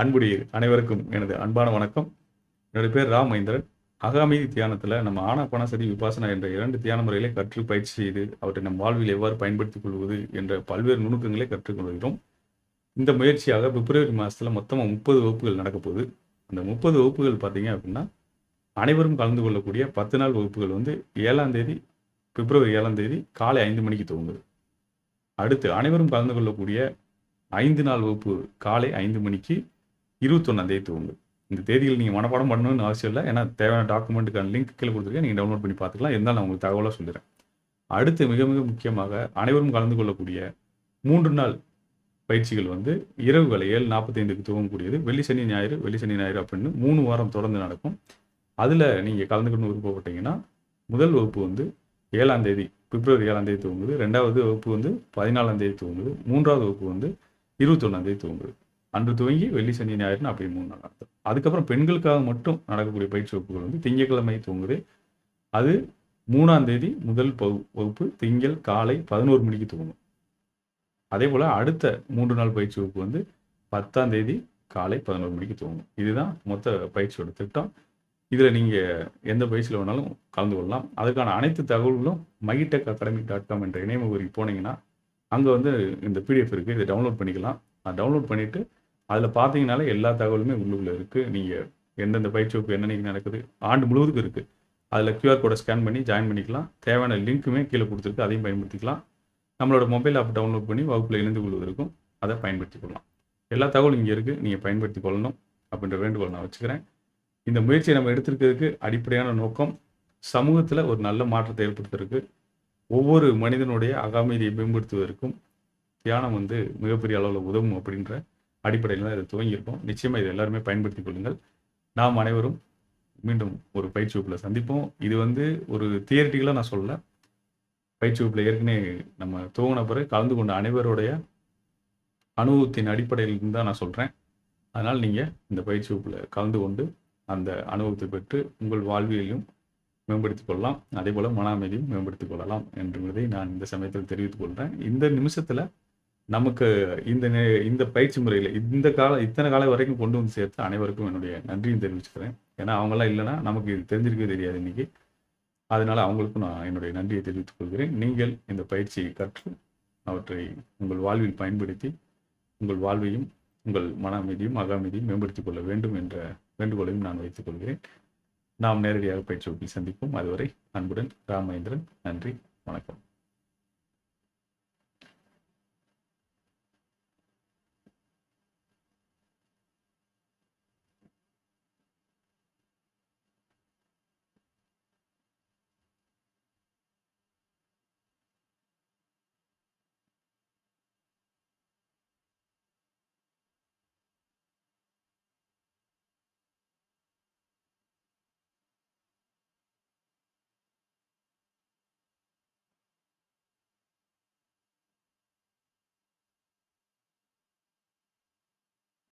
அன்புடைய அனைவருக்கும் எனது அன்பான வணக்கம். என்னுடைய பேர் ரா மகேந்திரன். அகாமீதி தியானத்தில் நம்ம ஆன பணசதி விபாசனா என்ற இரண்டு தியான முறைகளை கற்று பயிற்சி செய்து அவற்றை நம் வாழ்வில் எவ்வாறு பயன்படுத்திக் கொள்வது என்ற பல்வேறு நுணுக்கங்களை கற்றுக்கொள்கிறோம் இந்த முயற்சியாக பிப்ரவரி மாதத்தில் மொத்தமாக முப்பது வகுப்புகள் நடக்க போகுது. அந்த முப்பது வகுப்புகள் பார்த்தீங்க அப்படின்னா அனைவரும் கலந்து கொள்ளக்கூடிய பத்து நாள் வகுப்புகள் வந்து ஏழாம் தேதி பிப்ரவரி ஏழாம் தேதி காலை ஐந்து மணிக்கு துவங்குது. அடுத்து அனைவரும் கலந்து கொள்ளக்கூடிய ஐந்து நாள் வகுப்பு காலை ஐந்து மணிக்கு இருபத்தொன்னாம் தேதி இந்த தேதியில் நீங்கள் மனப்பாடம் பண்ணணும்னு அவசியம் இல்லை. ஏன்னா தேவையான டாக்குமெண்ட்டுக்கான லிங்க் கீழே கொடுத்துருக்கேன். நீங்கள் டவுன்லோட் பண்ணி பார்த்துக்கலாம். இருந்தாலும் நான் உங்களுக்கு தகவலாக சொல்லிடுறேன். அடுத்து மிக மிக முக்கியமாக அனைவரும் கலந்து கொள்ளக்கூடிய மூன்று நாள் பயிற்சிகள் வந்து இரவு ஏழு நாற்பத்தைந்துக்கு துவங்கக்கூடியது. வெள்ளி சனி ஞாயிறு வெள்ளி சனி ஞாயிறு அப்படின்னு மூணு வாரம் தொடர்ந்து நடக்கும். அதில் நீங்கள் கலந்துக்கணும்னு விருப்பப்பட்டீங்கன்னா முதல் வகுப்பு வந்து ஏழாம் தேதி பிப்ரவரி ஏழாம் தேதி துவங்குது. ரெண்டாவது வகுப்பு வந்து பதினாலாம் தேதி துவங்குது. மூன்றாவது வகுப்பு வந்து இருபத்தொன்னாம் தேதி துவங்குது. அன்று துவங்கி வெள்ளி சனி ஞாயிறுன்னு அப்படி மூணு நாள் நடத்தும் அதுக்கப்புறம் பெண்களுக்காக மட்டும் நடக்கக்கூடிய பயிற்சி வகுப்புகள் வந்து திங்கட்கிழமை துவங்குது அது மூணாம் தேதி முதல் பகு- வகுப்பு திங்கள் காலை பதினோரு மணிக்கு துவங்கும் அதே போல் அடுத்த மூன்று நாள் பயிற்சி வகுப்பு வந்து பத்தாம் தேதி காலை பதினோரு மணிக்கு துவங்கும் இதுதான் மொத்த பயிற்சியோட திட்டம். இதில் நீங்கள் எந்த பயிற்சியில் வேணாலும் கலந்து கொள்ளலாம். அதுக்கான அனைத்து தகவல்களும் மைடெக் அகாடமி டாட் காம் என்ற இணையமுகவரிக்கு போனீங்கன்னா அங்கே வந்து இந்த பிடிஎஃப் இருக்குது இதை டவுன்லோட் பண்ணிக்கலாம். அதை டவுன்லோட் பண்ணிவிட்டு அதில் பார்த்தீங்கனாலே எல்லா தகவலுமே உள்ளுக்குள்ள இருக்குது நீங்கள் எந்தெந்த பயிற்சி வகுப்பு என்னென்னைக்கு நடக்குது ஆண்டு முழுவதுக்கும் இருக்குது அதில் கியூஆர் கோடை ஸ்கேன் பண்ணி ஜாயின் பண்ணிக்கலாம். தேவையான லிங்க்குமே கீழே கொடுத்துருக்கு. அதையும் பயன்படுத்திக்கலாம். நம்மளோட மொபைல் ஆப் டவுன்லோட் பண்ணி வகுப்பில் இணைந்து கொள்வதற்கும் அதை பயன்படுத்தி கொள்ளலாம். எல்லா தகவலும் இங்கே இருக்குது நீங்கள் பயன்படுத்தி கொள்ளணும் அப்படின்ற வேண்டுகோள் நான் வச்சுக்கிறேன். இந்த முயற்சியை நம்ம எடுத்திருக்கிறதுக்கு அடிப்படையான நோக்கம் சமூகத்தில் ஒரு நல்ல மாற்றத்தை ஏற்படுத்துறதுக்கு ஒவ்வொரு மனிதனுடைய அகாமதியை மேம்படுத்துவதற்கும் தியானம் வந்து மிகப்பெரிய அளவில் உதவும் அப்படின்ற அடிப்படையில் தான் இதை துவங்கியிருக்கோம். நிச்சயமாக இதை எல்லாருமே பயன்படுத்திக் கொள்ளுங்கள். நாம் அனைவரும் மீண்டும் ஒரு பயிற்சி வகுப்பில் சந்திப்போம். இது வந்து ஒரு தியரிட்டிக்கலாக நான் சொல்லல. பயிற்சி வகுப்பில் ஏற்கனவே நம்ம துவங்கின பிறகு கலந்து கொண்ட அனைவருடைய அனுபவத்தின் அடிப்படையில் தான் நான் சொல்கிறேன் அதனால் நீங்கள் இந்த பயிற்சி வகுப்பில் கலந்து கொண்டு அந்த அனுபவத்தை பெற்று உங்கள் வாழ்வியலையும் மேம்படுத்திக் கொள்ளலாம். அதே போல் மன அமைதியும் மேம்படுத்திக் கொள்ளலாம் என்றதை நான் இந்த சமயத்தில் தெரிவித்துக் கொள்கிறேன் இந்த நிமிஷத்தில் நமக்கு இந்த நே- இந்த பயிற்சி முறையில் இந்த கால இத்தனை காலம் வரைக்கும் கொண்டு வந்து சேர்த்து அனைவருக்கும் என்னுடைய நன்றியும் தெரிவிச்சுக்கிறேன். ஏன்னா அவங்களாம் இல்லைன்னா நமக்கு இது தெரிஞ்சிருக்கவே தெரியாது இன்னைக்கு. அதனால அவங்களுக்கும் நான் என்னுடைய நன்றியை தெரிவித்துக் கொள்கிறேன். நீங்கள் இந்த பயிற்சியை கற்று அவற்றை உங்கள் வாழ்வில் பயன்படுத்தி உங்கள் வாழ்வையும் உங்கள் மன அமைதியும் அக அமைதியும் மேம்படுத்திக் கொள்ள வேண்டும் என்ற வேண்டுகோளையும் நான் வைத்துக் கொள்கிறேன். நாம் நேரடியாக பயிற்சி வகுப்பில் சந்திப்போம். அதுவரை அன்புடன் ராமேந்திரன் நன்றி வணக்கம்.